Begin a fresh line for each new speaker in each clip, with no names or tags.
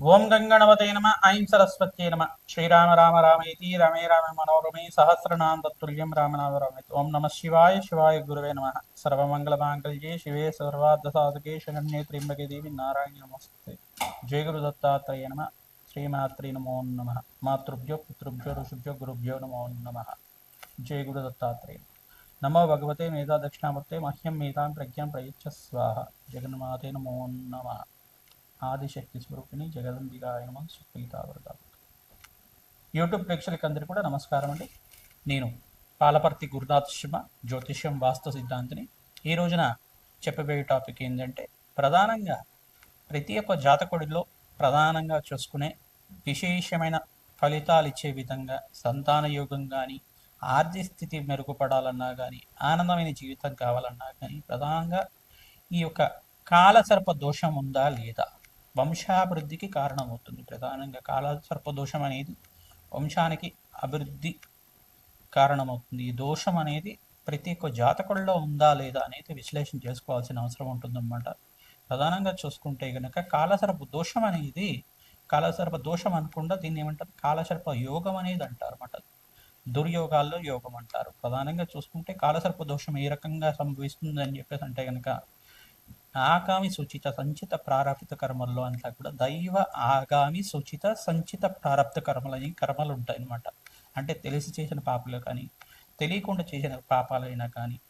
ఓం గంగణవతే నమ ఐం సరస్వత్యే నమ. శ్రీరామ రామ రామేతి రమే రామ మనోరమే సహస్రనామ తత్తుల్యం రామనామ రామేతి ఓం నమ శివాయ శివాయ గురువే నమ. సర్వమంగళమాంగళ్యే శివే సర్వార్థ సాధకే శరణ్యే త్రింబకే దేవి నారాయణ నమస్తే. జయ గురు దత్తాత్రేయ నమ. శ్రీమాత్రి నమో నమ. మాతృభ్యో పితృభ్యో ఋషుభ్యో గురుభ్యో నమో నమ. జయ గురు దత్తాత్రేయ నమో భగవతే మేధా దక్షిణామూర్తే మహ్యం మేధాం ప్రజ్ఞాం ప్రయుచ్చ స్వాహ. జగన్మాతే నమో నమ. ఆదిశక్తి స్వరూపిణి జగదంబికాయ నమ సుప్రీతావృత యూట్యూబ్ ప్రేక్షకులందరికీ కూడా నమస్కారం అండి. నేను పాలపర్తి గురునాథ్ శివ జ్యోతిష్యం వాస్తు సిద్ధాంతిని. ఈ రోజున చెప్పబోయే టాపిక్ ఏంటంటే ప్రధానంగా ప్రతి ఒక్క జాతకుడిలో ప్రధానంగా చూసుకునే విశేషమైన ఫలితాలు ఇచ్చే విధంగా సంతాన యోగం కానీ ఆర్థిక స్థితి మెరుగుపడాలన్నా కానీ ఆనందమైన జీవితం కావాలన్నా కానీ ప్రధానంగా ఈ యొక్క కాలసర్ప దోషం ఉందా లేదా? వంశాభివృద్ధికి కారణమవుతుంది. ప్రధానంగా కాలసర్ప దోషం అనేది వంశానికి అభివృద్ధి కారణమవుతుంది. ఈ దోషం అనేది ప్రతి ఒక్క జాతకుల్లో ఉందా లేదా అనేది విశ్లేషణ చేసుకోవాల్సిన అవసరం ఉంటుందన్నమాట. ప్రధానంగా చూసుకుంటే కనుక కాలసర్ప దోషం అనేది కాలసర్ప దోషం అనకుండా దీన్ని ఏమంటారు? కాలసర్ప యోగం అనేది అంటారు అన్నమాట దుర్యోగాల్లో యోగం అంటారు. ప్రధానంగా చూసుకుంటే కాలసర్ప దోషం ఏ రకంగా సంభవిస్తుంది అని చెప్పేసి అంటే కనుక ఆగామి సూచిత సంచిత ప్రారంభిత కర్మల్లో అంతా కూడా దైవ ఆగామి సూచిత సంచిత ప్రారంభ కర్మలు అని కర్మలు ఉంటాయి అన్నమాట. అంటే తెలిసి చేసిన పాపాలు కానీ తెలియకుండా చేసిన పాపాలైనా కానీ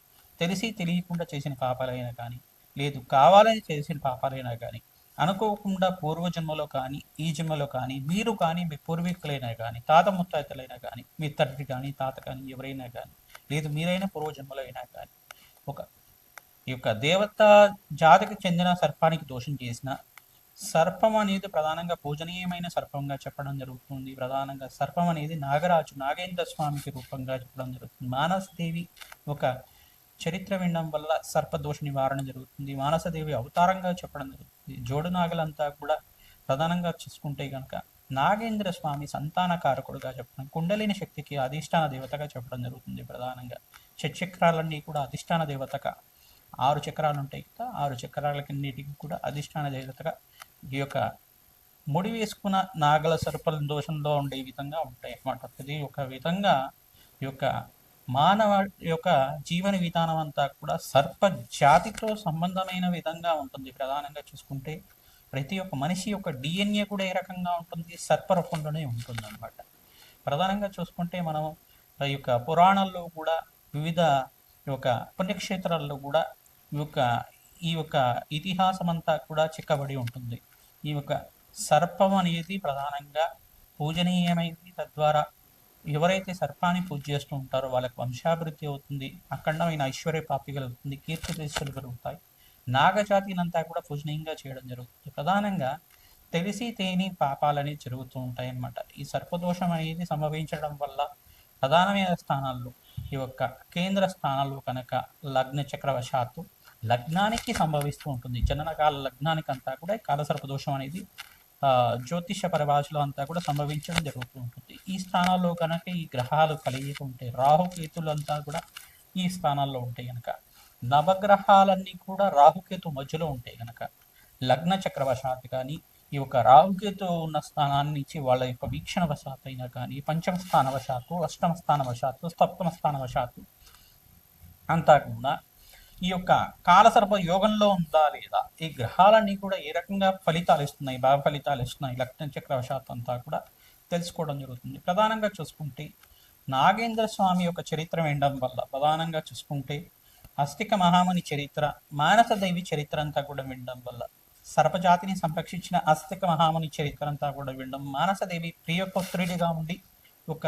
తెలిసి తెలియకుండా చేసిన పాపాలైనా కానీ లేదు కావాలని చేసిన పాపాలైనా కానీ అనుకోకుండా పూర్వజన్మలో కానీ ఈ జన్మలో కానీ మీరు కానీ మీ పూర్వీకులైనా కానీ తాత ముత్తాతలైనా కానీ మీ తండ్రి కానీ తాత కానీ ఎవరైనా కానీ లేదు మీరైనా పూర్వజన్మలో అయినా కానీ ఒక ఈ యొక్క దేవత జాతికి చెందిన సర్పానికి దోషం చేసిన సర్పం అనేది ప్రధానంగా పూజనీయమైన సర్పంగా చెప్పడం జరుగుతుంది. ప్రధానంగా సర్పం అనేది నాగరాజు నాగేంద్ర స్వామికి రూపంగా చెప్పడం జరుగుతుంది. మానసదేవి ఒక చరిత్ర వినడం వల్ల సర్పదోష నివారణ జరుగుతుంది. మానసదేవి అవతారంగా చెప్పడం జరుగుతుంది. జోడు నాగలంతా కూడా ప్రధానంగా చూసుకుంటే కనుక నాగేంద్ర స్వామి సంతాన కారకుడుగా చెప్పడం కుండలిని శక్తికి అధిష్టాన దేవతగా చెప్పడం జరుగుతుంది ప్రధానంగా. చక్రాలన్నీ కూడా అధిష్టాన దేవతగా ఆరు చక్రాలు ఉంటాయి కదా ఆరు చక్రాలకన్నిటికి కూడా అధిష్టాన దేవతగా ఈ యొక్క ముడి వేసుకున్న నాగల సర్పల దోషంలో ఉండే విధంగా ఉంటాయి అన్నమాట. ఇది ఒక విధంగా ఈ యొక్క మానవ యొక్క జీవన విధానం అంతా కూడా సర్ప జాతితో సంబంధమైన విధంగా ఉంటుంది. ప్రధానంగా చూసుకుంటే ప్రతి ఒక్క మనిషి యొక్క డిఎన్ఏ కూడా ఏ రకంగా ఉంటుంది? సర్ప రూపంలోనే ఉంటుంది అనమాట ప్రధానంగా చూసుకుంటే మనం ఈ యొక్క పురాణాల్లో కూడా వివిధ ఈ యొక్క పుణ్యక్షేత్రాల్లో కూడా ఈ యొక్క ఈ యొక్క ఇతిహాసం అంతా కూడా చిక్కబడి ఉంటుంది. ఈ యొక్క సర్పం అనేది ప్రధానంగా పూజనీయమైంది. తద్వారా ఎవరైతే సర్పాన్ని పూజ చేస్తూ ఉంటారో వాళ్ళకి వంశాభివృద్ధి అవుతుంది. అఖండమైన ఐశ్వర్య ప్రాప్తి కలుగుతుంది. కీర్తి ప్రతిష్టలు కలుగుతాయి నాగజాతినంతా కూడా పూజనీయంగా చేయడం జరుగుతుంది. ప్రధానంగా తెలిసి తేని పాపాలని జరుగుతూ ఉంటాయి అన్నమాట ఈ సర్పదోషం అనేది సంభవించడం వల్ల ప్రధానమైన స్థానాల్లో ఈ యొక్క కేంద్ర స్థానాల్లో కనుక లగ్న చక్రవశాత్తు లగ్నానికి సంభవిస్తూ ఉంటుంది. జననకాల లగ్నానికి అంతా కూడా కాలసర్ప దోషం అనేది జ్యోతిష పరిభాషలో అంతా కూడా సంభవించడం జరుగుతూ ఉంటుంది. ఈ స్థానాల్లో కనుక ఈ గ్రహాలు కలిగి ఉంటాయి రాహుకేతులు అంతా కూడా ఈ స్థానాల్లో ఉంటాయి కనుక నవగ్రహాలన్నీ కూడా రాహుకేతు మధ్యలో ఉంటాయి కనుక లగ్న చక్రవశాత్తు కానీ ఈ యొక్క రాహుకేతు ఉన్న స్థానాన్ని ఇచ్చి వాళ్ళ యొక్క వీక్షణ వశాత్తు అయినా కానీ పంచమ స్థాన వశాత్తు అష్టమ స్థాన వశాత్తు సప్తమ స్థాన వశాత్తు అంతా కూడా ఈ యొక్క కాలసర్ప యోగంలో ఉందా లేదా? ఈ గ్రహాలన్నీ కూడా ఏ రకంగా ఫలితాలు ఇస్తున్నాయి? బాగా ఫలితాలు ఇస్తున్నాయి? లగ్న చక్రవశాత్తు అంతా కూడా తెలుసుకోవడం జరుగుతుంది. ప్రధానంగా చూసుకుంటే నాగేంద్ర స్వామి యొక్క చరిత్ర వినడం వల్ల ప్రధానంగా చూసుకుంటే అస్తిక మహాముని చరిత్ర మానస దైవి చరిత్ర అంతా కూడా వినడం వల్ల సర్పజాతిని సంరక్షించిన అస్తిక మహాముని చరిత్ర అంతా కూడా వినడం మానసదేవి ప్రియపుత్రుడిగా ఉండి ఒక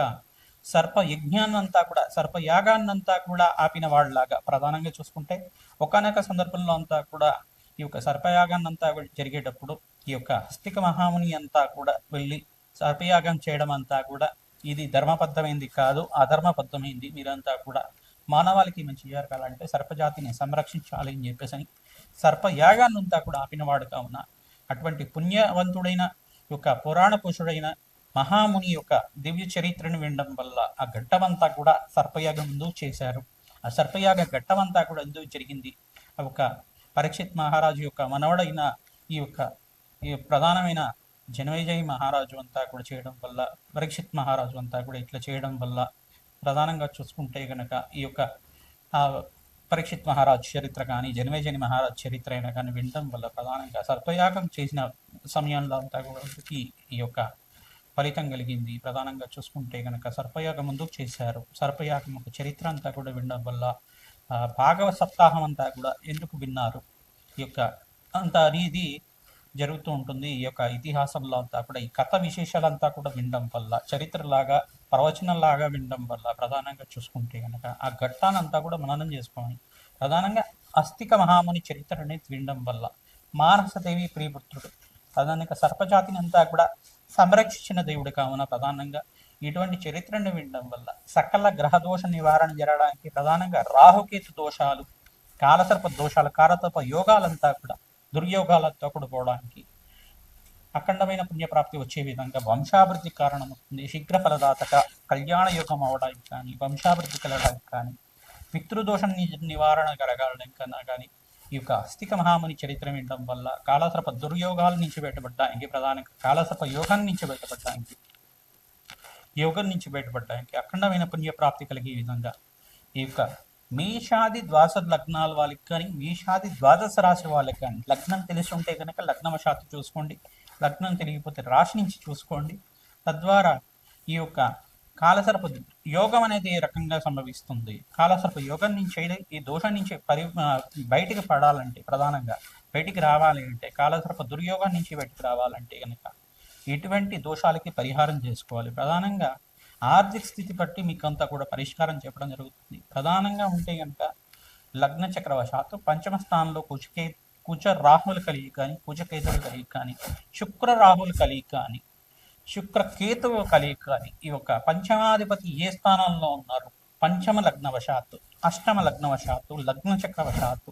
సర్ప యజ్ఞాన్నంతా కూడా సర్ప యాగాన్నంతా కూడా ఆపిన వాళ్ళలాగా ప్రధానంగా చూసుకుంటే ఒకనొక సందర్భంలో అంతా కూడా ఈ యొక్క సర్పయాగాన్నంతా జరిగేటప్పుడు ఈ యొక్క హస్తిక మహాముని అంతా కూడా వెళ్ళి సర్పయాగం చేయడం అంతా కూడా ఇది ధర్మబద్ధమైంది కాదు అధర్మబద్ధమైంది. మీరంతా కూడా మానవాళికి మంచి చేయాలంటే సర్పజాతిని సంరక్షించాలి అని చెప్పేసి సర్పయాగాన్నంతా కూడా ఆపినవాడు కావున అటువంటి పుణ్యవంతుడైన యొక్క పురాణ పురుషుడైన మహాముని యొక్క దివ్య చరిత్రను వినడం వల్ల ఆ ఘట్టమంతా కూడా సర్పయాగం ఎందుకు చేశారు. ఆ సర్పయాగ ఘట్టమంతా కూడా ఎందుకు జరిగింది. ఒక పరీక్షిత్ మహారాజు యొక్క మనవడైన ఈ యొక్క ఈ ప్రధానమైన జనమేజయ మహారాజు అంతా కూడా చేయడం వల్ల పరీక్షిత్ మహారాజు అంతా కూడా ఇట్లా చేయడం వల్ల ప్రధానంగా చూసుకుంటే గనక ఈ యొక్క ఆ పరీక్షిత్ మహారాజ్ చరిత్ర కానీ జనమేజని మహారాజ్ చరిత్ర అయినా కానీ వినడం వల్ల ప్రధానంగా సర్పయాగం చేసిన సమయంలో అంతా కూడా ఈ యొక్క ఫలితం కలిగింది. ప్రధానంగా చూసుకుంటే కనుక సర్పయాగం ముందుకు చేశారు. సర్పయాగం ఒక చరిత్ర అంతా కూడా వినడం వల్ల భాగవ సప్తాహం అంతా కూడా ఎందుకు విన్నారు? ఈ యొక్క అంత అనేది జరుగుతూ ఉంటుంది. ఈ యొక్క ఇతిహాసంలో అంతా కూడా ఈ కథ విశేషాలంతా కూడా వినడం వల్ల చరిత్రలాగా ప్రవచనంలాగా వినడం వల్ల ప్రధానంగా చూసుకుంటే కనుక ఆ ఘట్టానంతా కూడా మననం చేసుకోవాలి. ప్రధానంగా అస్థిక మహాముని చరిత్ర అనేది వినడం వల్ల మానసదేవి ప్రియపుత్రుడు ప్రధానంగా సర్పజాతిని అంతా కూడా సంరక్షించిన దేవుడు కావున ప్రధానంగా ఇటువంటి చరిత్రను వినడం వల్ల సకల గ్రహ దోష నివారణ జరగడానికి ప్రధానంగా రాహుకేతు దోషాలు కాలసర్ప దోషాలు కాలసర్ప యోగాలంతా కూడా దుర్యోగాలతో కూడుకోవడానికి అఖండమైన పుణ్యప్రాప్తి వచ్చే విధంగా వంశాభివృద్ధి కారణమవుతుంది శీఘ్ర ఫలదాతక కళ్యాణ యోగం అవడానికి కానీ వంశాభివృద్ధి కలగడానికి కానీ పితృదోషం నివారణ కలగడానికి కన్నా కానీ ఈ యొక్క అస్థిక మహాముని చరిత్ర వినడం వల్ల కాలసర్ప దుర్యోగాల నుంచి బయటపడడానికి ప్రధానంగా కాలసర్ప యోగం నుంచి బయటపడడానికి యోగం నుంచి బయటపడడానికి అఖండమైన పుణ్యప్రాప్తి కలిగే విధంగా ఈ యొక్క మేషాది ద్వాదశ లగ్నాల వాళ్ళకి కానీ మేషాది ద్వాదశ రాశి వాళ్ళకి కానీ లగ్నం తెలిసి ఉంటే కనుక లగ్నవశాత్తు చూసుకోండి. లగ్నం తెలియకపోతే రాశి నుంచి చూసుకోండి. తద్వారా ఈ యొక్క కాలసర్ప యోగం అనేది ఏ రకంగా సంభవిస్తుంది? కాలసర్ప యోగం నుంచి అయితే ఈ దోషం నుంచి పరి బయటికి పడాలంటే ప్రధానంగా బయటికి రావాలి అంటే కాలసర్ప దుర్యోగం నుంచి బయటికి రావాలంటే కనుక ఎటువంటి దోషాలకి పరిహారం చేసుకోవాలి? ప్రధానంగా ఆర్థిక స్థితి బట్టి మీకు అంతా కూడా పరిష్కారం చెప్పడం జరుగుతుంది. ప్రధానంగా ఉంటే కనుక లగ్న చక్రవశాత్తు పంచమ స్థానంలో కుచకే కుచ రాహుల కలిగి కానీ కుచకేతులు కలిగి కానీ శుక్ర రాహుల కలిగి కానీ శుక్ర కేతువు కలిగి కానీ ఈ యొక్క పంచమాధిపతి ఏ స్థానంలో ఉన్నారు? పంచమ లగ్నవశాత్తు అష్టమ లగ్నవశాత్తు లగ్న చక్రవశాత్తు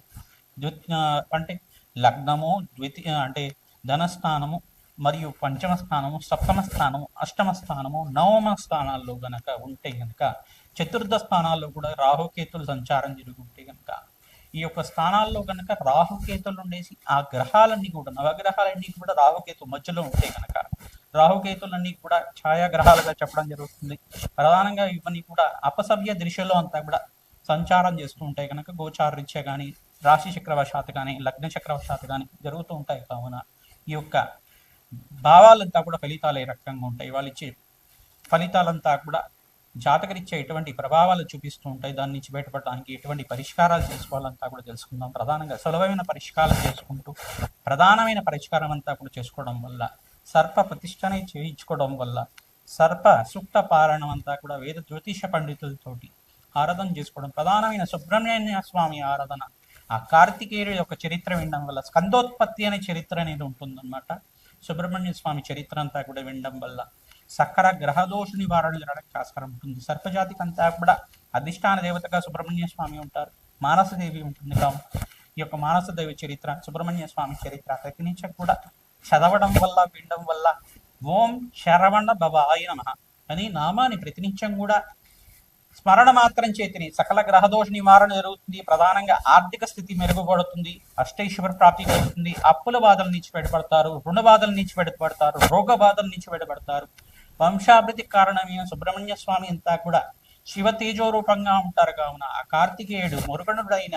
ద్వితీయ అంటే లగ్నము ద్వితీయ అంటే ధనస్థానము మరియు పంచమ స్థానము సప్తమ స్థానము అష్టమ స్థానము నవమ స్థానాల్లో గనక ఉంటే గనక చతుర్థ స్థానాల్లో కూడా రాహుకేతులు సంచారం జరుగుంటే గనక ఈ యొక్క స్థానాల్లో గనక రాహుకేతులు ఉండేసి ఆ గ్రహాలన్నీ కూడా నవగ్రహాలన్నీ కూడా రాహుకేతు మధ్యలో ఉంటే గనక రాహుకేతులన్నీ కూడా ఛాయాగ్రహాలుగా చెప్పడం జరుగుతుంది. ప్రధానంగా ఇవన్నీ కూడా అపసవ్య దృశ్యలో అంతా కూడా సంచారం చేస్తూ ఉంటాయి కనుక గోచారరీత్యా కానీ రాశి చక్రవశాత్ కానీ లగ్న చక్రవశాత్ కానీ జరుగుతూ ఉంటాయి కావున ఈ యొక్క భావాలంతా కూడా ఫలితాలు ఏ రకంగా ఉంటాయి. వాళ్ళు ఇచ్చే ఫలితాలంతా కూడా జాతకరిచ్చే ఎటువంటి ప్రభావాలు చూపిస్తూ ఉంటాయి. దాని నుంచి బయటపడడానికి ఎటువంటి పరిష్కారాలు చేసుకోవాలంతా కూడా తెలుసుకుందాం. ప్రధానంగా సులభమైన పరిష్కారాలు చేసుకుంటూ ప్రధానమైన పరిష్కారం అంతా కూడా చేసుకోవడం వల్ల సర్ప ప్రతిష్టని చేయించుకోవడం వల్ల సర్ప సుక్త పారాయణం అంతా కూడా వేద జ్యోతిష పండితులతోటి ఆరాధన చేసుకోవడం ప్రధానమైన సుబ్రహ్మణ్య స్వామి ఆరాధన ఆ కార్తికేయుడి యొక్క చరిత్ర వినడం వల్ల స్కందోత్పత్తి అనే చరిత్ర అనేది ఉంటుందన్నమాట. సుబ్రహ్మణ్య స్వామి చరిత్ర అంతా కూడా వినడం వల్ల సక్కర గ్రహదోష నివారణ జరగడానికి ఆస్కారం ఉంటుంది. సర్పజాతికి అంతా కూడా అధిష్టాన దేవతగా సుబ్రహ్మణ్య స్వామి ఉంటారు. మానసదేవి ఉంటుంది కావున ఈ యొక్క మానసదేవి చరిత్ర సుబ్రహ్మణ్య స్వామి చరిత్ర ప్రతి నుంచి కూడా చదవడం వల్ల వినడం వల్ల ఓం శరవణ భవాయ నమ అని నామాన్ని ప్రతినిత్యం కూడా స్మరణ మాత్రం చేతిని సకల గ్రహదోష నివారణ జరుగుతుంది. ప్రధానంగా ఆర్థిక స్థితి మెరుగుపడుతుంది. అష్టైశ్వర ప్రాప్తి కలుగుతుంది. అప్పుల బాధల నుంచి బయటపడతారు. రుణ బాధల నుంచి బయటపడతారు. రోగ బాధల నుంచి బయటపడతారు. వంశాభివృద్ధి కారణమైన సుబ్రహ్మణ్య స్వామి అంతా కూడా శివ తేజో రూపంగా ఉంటారు కావున ఆ కార్తికేయుడు మురుగనుడైన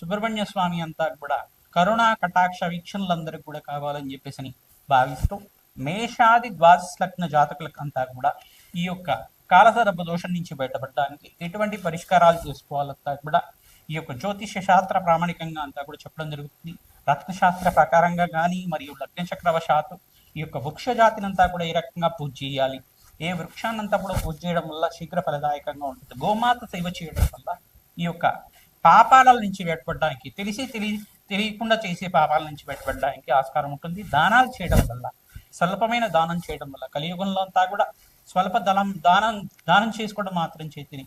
సుబ్రహ్మణ్య స్వామి అంతా కూడా కరుణా కటాక్ష వీక్షణలందరికీ కూడా కావాలని చెప్పేసి భావిస్తూ మేషాది ద్వాదశ లగ్న జాతకులకు అంతా కూడా ఈ యొక్క కాలసర్ప దోషం నుంచి బయటపడడానికి ఎటువంటి పరిష్కారాలు చేసుకోవాలంతా కూడా ఈ యొక్క జ్యోతిష శాస్త్ర ప్రామాణికంగా అంతా కూడా చెప్పడం జరుగుతుంది. రత్నశాస్త్ర ప్రకారంగా కానీ మరియు లగ్న చక్రవశాత్తు ఈ యొక్క వృక్ష జాతినంతా కూడా ఏ రకంగా పూజ చేయాలి? ఏ వృక్షాన్నంతా కూడా పూజ చేయడం వల్ల శీఘ్ర ఫలదాయకంగా ఉంటుంది. గోమాత సేవ చేయడం వల్ల ఈ యొక్క పాపాల నుంచి బయటపడడానికి తెలిసి తెలియ తెలియకుండా చేసే పాపాల నుంచి బయటపడడానికి ఆస్కారం ఉంటుంది. దానాలు చేయడం వల్ల స్వల్పమైన దానం చేయడం వల్ల కలియుగంలో అంతా కూడా స్వల్ప దళం దానం దానం చేసుకోవడం మాత్రం చేతిని.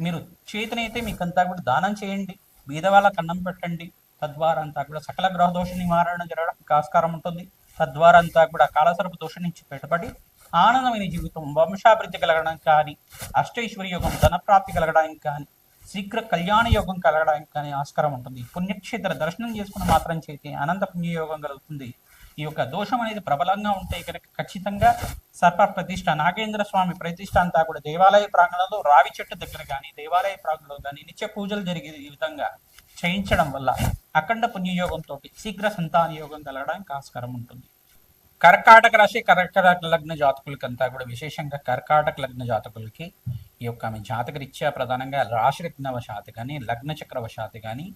మీరు చేతినైతే మీకు అంతా కూడా దానం చేయండి. బీద వాళ్ళకి అన్నం పెట్టండి. తద్వారా అంతా కూడా సకల గ్రహదోష నివారణ జరగడానికి ఆస్కారం ఉంటుంది. తద్వారా అంతా కూడా కాలసర్ప దోషం నుంచి బయటపడి ఆనందమైన జీవితం వంశాభివృద్ధి కలగడానికి కానీ అష్టైశ్వర్య యోగం ధనప్రాప్తి కలగడానికి కానీ శీఘ్ర కళ్యాణ యోగం కలగడానికి కానీ ఆస్కారం ఉంటుంది. పుణ్యక్షేత్ర దర్శనం చేసుకుని మాత్రం చేతి అనంత పుణ్యయోగం కలుగుతుంది. ఈ యొక్క దోషం అనేది ప్రబలంగా ఉంటే కనుక ఖచ్చితంగా సర్ప ప్రతిష్ట నాగేంద్ర స్వామి ప్రతిష్ట అంతా కూడా దేవాలయ ప్రాంగణంలో రావి చెట్టు దగ్గర కానీ దేవాలయ ప్రాంగణంలో కానీ నిత్య పూజలు జరిగే ఈ విధంగా చేయించడం వల్ల అఖండ పుణ్యయోగంతో శీఘ్ర సంతాన యోగం కలగడానికి ఆస్కారం ఉంటుంది. కర్కాటక రాశి కర్కాటక లగ్న జాతకులకంతా కూడా విశేషంగా కర్కాటక లగ్న జాతకులకి ఈ యొక్క మీ జాతకరీత్యా ప్రధానంగా రాశి లగ్నవశాతి కానీ లగ్న చక్రవశాతి కానీ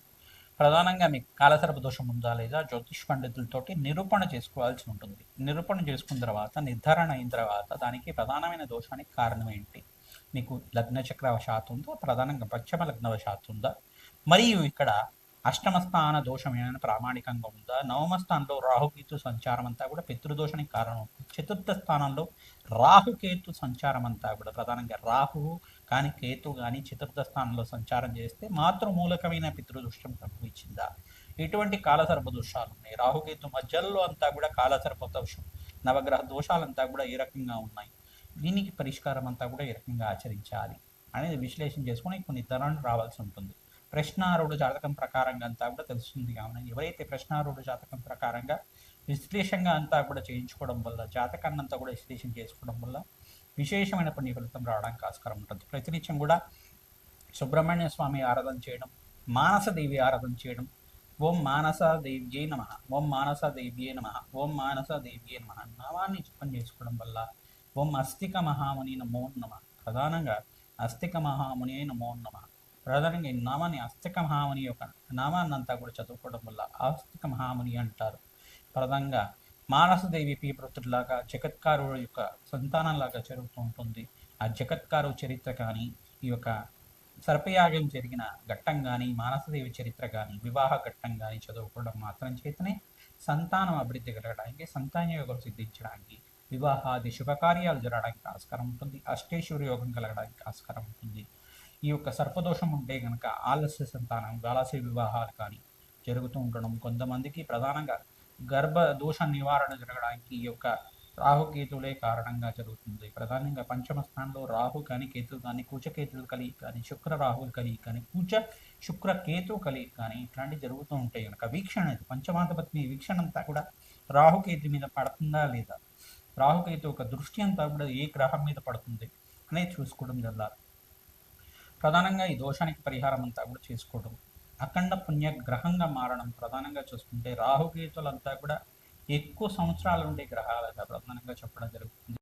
ప్రధానంగా మీకు కాలసర్ప దోషం ఉందా లేదా జ్యోతిష్ పండితులతోటి నిరూపణ చేసుకోవాల్సి ఉంటుంది. నిరూపణ చేసుకున్న తర్వాత నిర్ధారణ అయిన తర్వాత దానికి ప్రధానమైన దోషానికి కారణం ఏంటి? మీకు లగ్న చక్రవశాత్ ఉందా? ప్రధానంగా పశ్చిమ లగ్నవశాత్ ఉందా? మరియు ఇక్కడ అష్టమ స్థాన దోషం ఏమైనా ప్రామాణికంగా ఉందా? నవమ స్థానంలో రాహుకేతు సంచారం అంతా కూడా పితృదోషానికి కారణం. చతుర్థ స్థానంలో రాహుకేతు సంచారం అంతా కూడా ప్రధానంగా రాహు కానీ కేతు కానీ చతుర్థ స్థానంలో సంచారం చేస్తే మాతృమూలకమైన పితృదృష్టం తక్కువ ఇచ్చిందా ఎటువంటి కాలసర్ప దోషాలు ఉన్నాయి? రాహుకేతు మధ్యలో అంతా కూడా కాలసర్ప దోషం నవగ్రహ దోషాలంతా కూడా ఈ రకంగా ఉన్నాయి? దీనికి పరిష్కారం అంతా కూడా ఈ రకంగా ఆచరించాలి అనేది విశ్లేషణ చేసుకుని కొన్ని ధనాన్ని రావాల్సి ఉంటుంది. ప్రశ్నారుడు జాతకం ప్రకారంగా అంతా కూడా తెలుస్తుంది కావున ఎవరైతే ప్రశ్నారుడు జాతకం ప్రకారంగా విశ్లేషంగా అంతా కూడా చేయించుకోవడం వల్ల జాతకాన్ని అంతా కూడా విశ్లేషణ చేసుకోవడం వల్ల విశేషమైన పుణ్య ఫలితం రావడానికి ఆస్కారం ఉంటుంది. ప్రతినిత్యం కూడా సుబ్రహ్మణ్య స్వామి ఆరాధన చేయడం మానసదేవి ఆరాధన చేయడం. ఓం మానసదేవ్యే నమ ఓం మానస దేవ్యే నమ ఓం మానసదేవ్యే నమ నామాన్ని జపం చేసుకోవడం వల్ల ఓం అస్తిక మహాముని నమో నమ. ప్రధానంగా అస్తిక మహాముని నమో నమ. ప్రధానంగా ఈ నామాన్ని అస్తిక మహాముని యొక్క నామాన్నంతా కూడా చదువుకోవడం వల్ల ఆస్తిక మహాముని అంటారు. ప్రధానంగా మానసదేవి పీపృతుడిలాగా జగత్కారుడు యొక్క సంతానంలాగా జరుగుతూ ఉంటుంది. ఆ జగత్కారు చరిత్ర కానీ ఈ యొక్క సర్పయాగం జరిగిన ఘట్టం కానీ మానసదేవి చరిత్ర కానీ వివాహ ఘట్టం కానీ చదువుకోవడం మాత్రం చేతనే సంతానం అభివృద్ధి కలగడానికి సంతాన యోగం సిద్ధించడానికి వివాహాది శుభకార్యాలు జరగడానికి ఆస్కారం ఉంటుంది. అష్టేశ్వర యోగం కలగడానికి ఆస్కారం ఉంటుంది. ఈ యొక్క సర్పదోషం ఉంటే కనుక ఆలస్య సంతానం ఆలస్య వివాహాలు కానీ జరుగుతూ ఉండడం కొంతమందికి ప్రధానంగా గర్భ దోష నివారణ జరగడానికి ఈ యొక్క రాహుకేతులే కారణంగా జరుగుతుంది. ప్రధానంగా పంచమ స్థానంలో రాహు కానీ కేతులు కానీ కూచకేతులు కలిగి కానీ శుక్ర రాహులు కలిగి కానీ కూచ శుక్ర కేతు కలిగి కానీ ఇట్లాంటివి జరుగుతూ ఉంటాయి. కనుక వీక్షణ ఇది. పంచమాధిపతి వీక్షణ అంతా కూడా రాహుకేతు మీద పడుతుందా లేదా? రాహుకేతు ఒక దృష్టి అంతా కూడా ఏ గ్రహం మీద పడుతుంది అనేది చూసుకోవడం జరగాలి ప్రధానంగా ఈ దోషానికి పరిహారం అంతా కూడా చేసుకోవడం. అఖండ పుణ్య గ్రహంగా మారడం ప్రధానంగా చూసుకుంటే రాహుకేతులంతా కూడా ఎక్కువ సంవత్సరాలు ఉండే గ్రహాలుగా ప్రధానంగా చెప్పడం జరుగుతుంది.